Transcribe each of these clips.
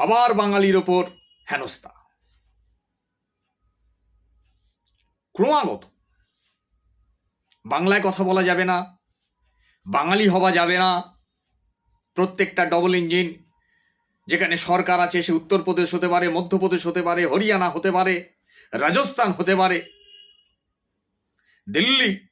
আবার বাঙালির ওপর হেনস্থা। ক্রমাগত বাংলায় কথা বলা যাবে না, বাঙালি হওয়া যাবে না, প্রত্যেকটা ডবল ইঞ্জিন যেখানে সরকার আছে সে উত্তরপ্রদেশ হতে পারে, মধ্যপ্রদেশ হতে পারে, হরিয়ানা হতে পারে, রাজস্থান হতে পারে, দিল্লি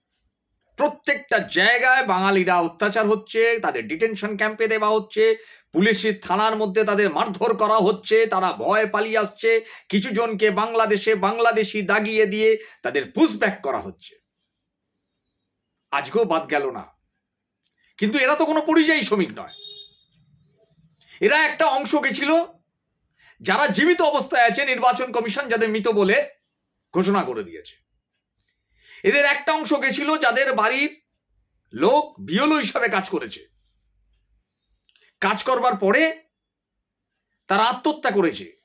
প্রত্যেকটা জায়গায় বাঙালিরা অত্যাচার হচ্ছে, তাদের ডিটেনশন ক্যাম্পে দেওয়া হচ্ছে, পুলিশের থানার মধ্যে তাদের মারধর করা হচ্ছে, তারা ভয় পালিয়ে আসছে, কিছু জনকে বাংলাদেশে বাংলাদেশি দাগিয়ে দিয়ে তাদের পুশব্যাক করা হচ্ছে। আজকেও বাদ গেল না। কিন্তু এরা তো কোনো পরিযায়ী শ্রমিক নয়। এরা একটা অংশ গেছিল, যারা জীবিত অবস্থায় আছে, নির্বাচন কমিশন যাদের মৃত বলে ঘোষণা করে দিয়েছে। এদের একটা অংশ গেছিল যাদের বাড়ির লোক বিয়লো হিসাবে কাজ করেছে। কাজ করবার পরে তারা আত্মহত্যা করেছে।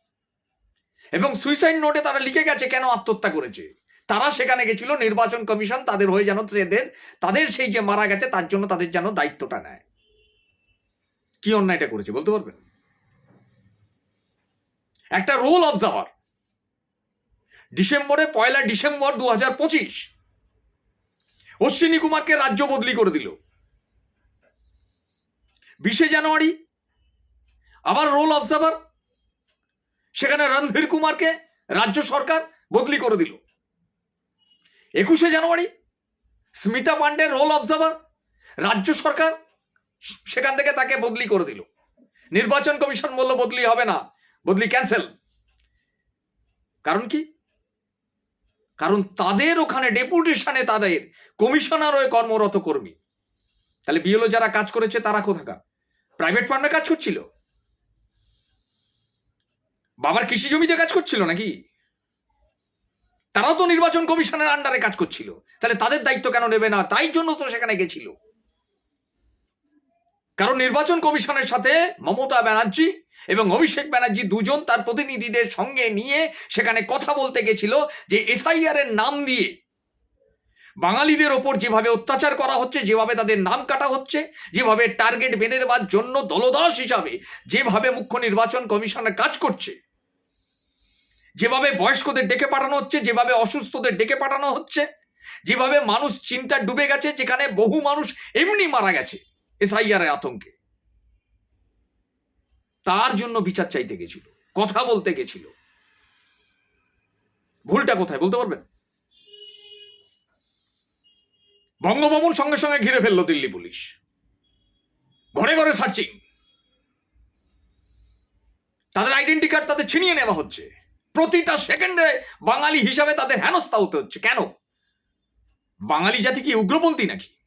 এবং সুইসাইড নোটে তারা লিখে গেছে কেন আত্মহত্যা করেছে। তারা সেখানে গেছিল, নির্বাচন কমিশন তাদের হয়ে যেন এদের, তাদের সেই যে মারা গেছে তার জন্য তাদের যেন দায়িত্বটা নেয়। কি অন্যায়টা করেছে বলতে পারবেন? একটা রোল অবজার্ভার ডিসেম্বরে পয়লা ডিসেম্বর দু হাজার পঁচিশ অশ্বিনী কুমারকে রাজ্য বদলি করে দিল। বিশে জানুয়ারি, আবার রোল অবজার্ভার সেখানে রণধীর কুমারকে রাজ্য সরকার বদলি করে দিল। একুশে জানুয়ারি, স্মিতা পান্ডে রোল অবজার্ভার রাজ্য সরকার সেখান থেকে তাকে বদলি করে দিল। নির্বাচন কমিশন বলল, বদলি হবে না, বদলি ক্যান্সেল কারণ কি? কারণ তাদের ওখানে ডেপুটেশনে তাদের কমিশনার হয়ে কর্মরত কর্মী। তাহলে বিএলও যারা কাজ করেছে তারা কোথাকার? প্রাইভেট ফার্মে কাজ করছিল? বাবার কৃষি জমিতে কাজ করছিল নাকি? তারাও তো নির্বাচন কমিশনের আন্ডারে কাজ করছিল। তাহলে তাদের দায়িত্ব কেন নেবে না? তাই জন্য তো সেখানে গেছিল। কারণ নির্বাচন কমিশনের সাথে মমতা ব্যানার্জি এবং অভিষেক ব্যানার্জি দুজন তার প্রতিনিধিদের সঙ্গে নিয়ে সেখানে কথা বলতে গেছিল যে এসআইআর এর নাম দিয়ে বাঙালিদের ওপর যেভাবে অত্যাচার করা হচ্ছে, যেভাবে তাদের নাম কাটা হচ্ছে, যেভাবে টার্গেট বেঁধে দেওয়ার জন্য দলদাস হিসাবে যেভাবে মুখ্য নির্বাচন কমিশনের কাজ করছে, যেভাবে বয়স্কদের ডেকে পাঠানো হচ্ছে, যেভাবে অসুস্থদের ডেকে পাঠানো হচ্ছে, যেভাবে মানুষ চিন্তা ডুবে গেছে, যেখানে বহু মানুষ এমনি মারা গেছে। এসআইআর আতঙ্কে। তার জন্য বিচার চাইতে গেছিল, কথা বলতে গেছিল। ভুলটা কোথায় বলতে পারবেন? বঙ্গভবন সঙ্গে সঙ্গে ঘিরে ফেলল দিল্লি পুলিশ। ঘরে ঘরে সার্চিং। তাদের আইডেন্টি কার্ড তাদের ছিনিয়ে নেওয়া হচ্ছে। প্রতিটা সেকেন্ডে বাঙালি হিসাবে তাদের হেনস্থা হতে হচ্ছে। কেন? বাঙালি জাতি কি উগ্রপন্থী নাকি?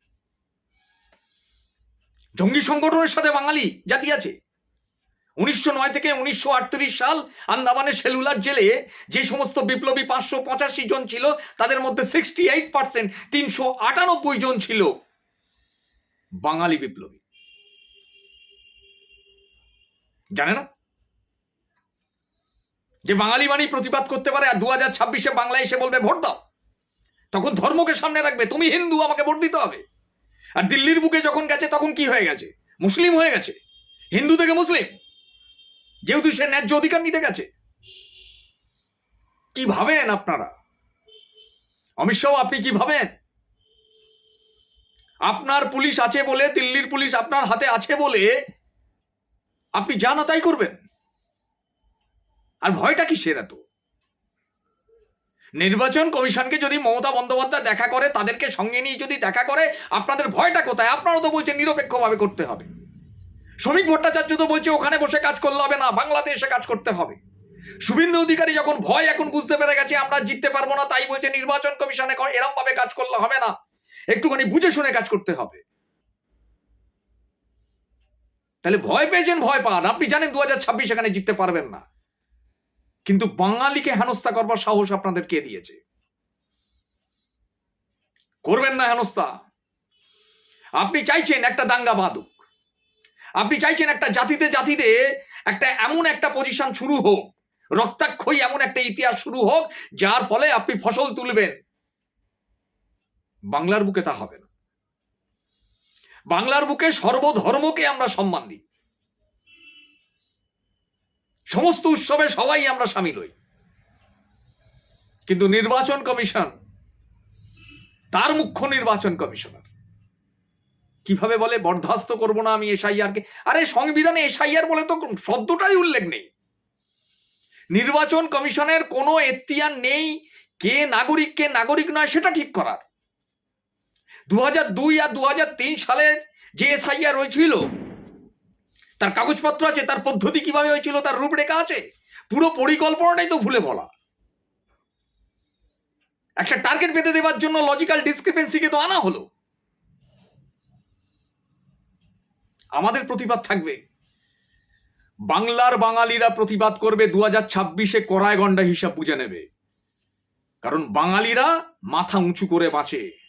জঙ্গি সংগঠনের সাথে বাঙালি জাতি আছে। উনিশশো নয় থেকে উনিশশো আটত্রিশ সাল আন্দামানের সেলুলার জেলে যে সমস্ত বিপ্লবী পাঁচশো পঁচাশি জন ছিল, তাদের মধ্যে সিক্সটি এইট পার্সেন্ট তিনশো আটানব্বই জন ছিল বাঙালি বিপ্লবী। জানে না? যে বাঙালি মানেই প্রতিবাদ করতে পারে আর দু হাজার ছাব্বিশে বাংলায় এসে বলবে, ভোট দাও। তখন ধর্মকে সামনে রাখবে, তুমি হিন্দু, আমাকে ভোট দিতে হবে। আর দিল্লির বুকে যখন গেছে, তখন কি হয়ে গেছে? মুসলিম হয়ে গেছে? হিন্দু থেকে মুসলিম? যেহেতু সে ন্যায্য অধিকার নিতে গেছে। কি ভাবেন আপনারা? অমিত শাহ, আপনি কি ভাবেন? আপনার পুলিশ আছে বলে, দিল্লির পুলিশ আপনার হাতে আছে বলে আপনি যা তাই করবেন। আর ভয়টা কি সেরা তো নির্বাচন কমিশনকে যদি মমতা বন্দ্যোপাধ্যায় দেখা করে, তাদেরকে সঙ্গে নিয়ে যদি দেখা করে, আপনাদের ভয়টা কোথায়? আপনারা তো বলছেন নিরপেক্ষভাবে করতে হবে। শ্রমিক ভট্টাচার্য তো বলছে, ওখানে বসে কাজ করলে হবে না, বাংলাদেশে কাজ করতে হবে। শুভেন্দু অধিকারী যখন ভয় এখন বুঝতে পেরে গেছে, আমরা জিততে পারব না, তাই বলছে, নির্বাচন কমিশনে এরম ভাবে কাজ করলে হবে না। একটুখানি বুঝে শুনে কাজ করতে হবে। তাহলে ভয় পেয়েছেন, ভয় পান। আপনি জানেন, দু হাজার ছাব্বিশ এখানে জিততে পারবেন না। কিন্তু বাঙালিকে হেনস্থা করবার সাহস আপনাদের কে দিয়েছে? করবেন না হেনস্থা। আপনি চাইছেন একটা দাঙ্গা বাঁধুক। আপনি চাইছেন একটা জাতিতে জাতিতে একটা এমন একটা পজিশন শুরু হোক, রক্তাক্ষয়ী এমন একটা ইতিহাস শুরু হোক, যার ফলে আপনি ফসল তুলবেন। বাংলার বুকে তা হবে না। বাংলার বুকে সর্বধর্মকে আমরা সম্মান দিই। সমস্ত উৎসবে সবাই আমরা সামিল হই। কিন্তু নির্বাচন কমিশন, তার মুখ্য নির্বাচন কমিশনার। কীভাবে বলে বরদাস্ত করব না আমি এসআইআরকে? আরে, সংবিধানে এসআইআর বলে তো শব্দটাই উল্লেখ নেই। নির্বাচন কমিশনের কোনো এখতিয়ার নেই, কে নাগরিক কে নাগরিক নয়, সেটা ঠিক করার। দু দুই আর দু সালের যে এসআইআর হয়েছিল তার কাগজপত্র আছে, তার পদ্ধতি কীভাবে হয়েছিল, তার রূপরেখা আছে? পুরো পরিকল্পনাটাই তো ভুলে বলা একটা টার্গেট বেঁধে দেওয়ার জন্য লজিক্যাল ডিসক্রিপেন্সিকে তো আনা হলো। আমাদের প্রতিবাদ থাকবে। বাংলার বাঙালিরা প্রতিবাদ করবে দু হাজার ছাব্বিশে করায় গন্ডা হিসাব বুঝে নেবে। কারণ বাঙালিরা মাথা উঁচু করে বাঁচে।